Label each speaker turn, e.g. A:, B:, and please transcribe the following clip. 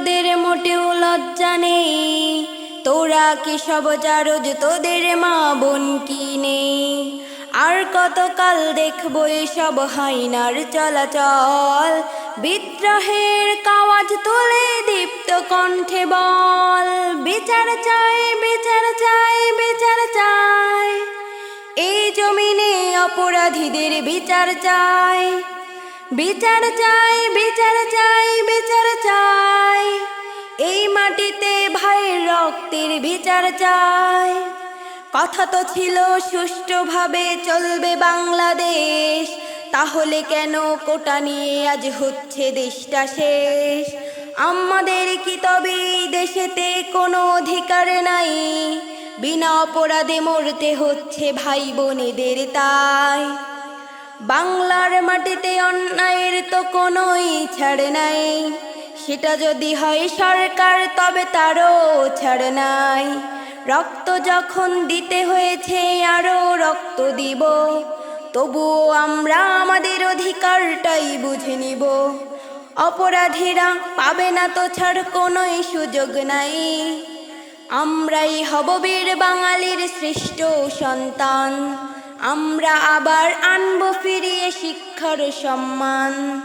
A: তোদের মোটেও লজ্জা নেই। তোরা কি সব জারজ তোদের মা বোন কি নেই? আর কতকাল দেখব এসব হাইনার চলাচল? বিদ্রোহের কাওয়াজ তোলে দীপ্ত কণ্ঠে বল, বিচার চাই বিচার চাই বিচার চাই। এই জমিনে অপরাধীদের বিচার চাই। বিচার চাই বিচার চাই বিচার চাই। ভাইয়ের রক্তের বিচার চাই কথা তো ছিল সুষ্ঠুভাবে চলবে বাংলাদেশ। তাহলে কেন কোটা নিয়ে আজ হচ্ছে দেশটা শেষ? আমাদের কি তবে দেশেতে কোনো অধিকার নাই? বিনা অপরাধে মরতে হচ্ছে ভাই বোনেদের তাই বাংলার মাটিতে অন্যায়ের তো কোনোই ছাড় নাই। সেটা যদি হয় সরকার, তবে তারও ছাড় নাই। রক্ত যখন দিতে হয়েছে, আরও রক্ত দিব। তবুও আমরা আমাদের অধিকারটাই বুঝে নিব। অপরাধীরা পাবে না তো ছাড়, কোনোই সুযোগ নাই। আমরাই হব বীর বাঙালির শ্রেষ্ঠ সন্তান। আমরা আবার আনব ফিরিয়ে শিক্ষার সম্মান।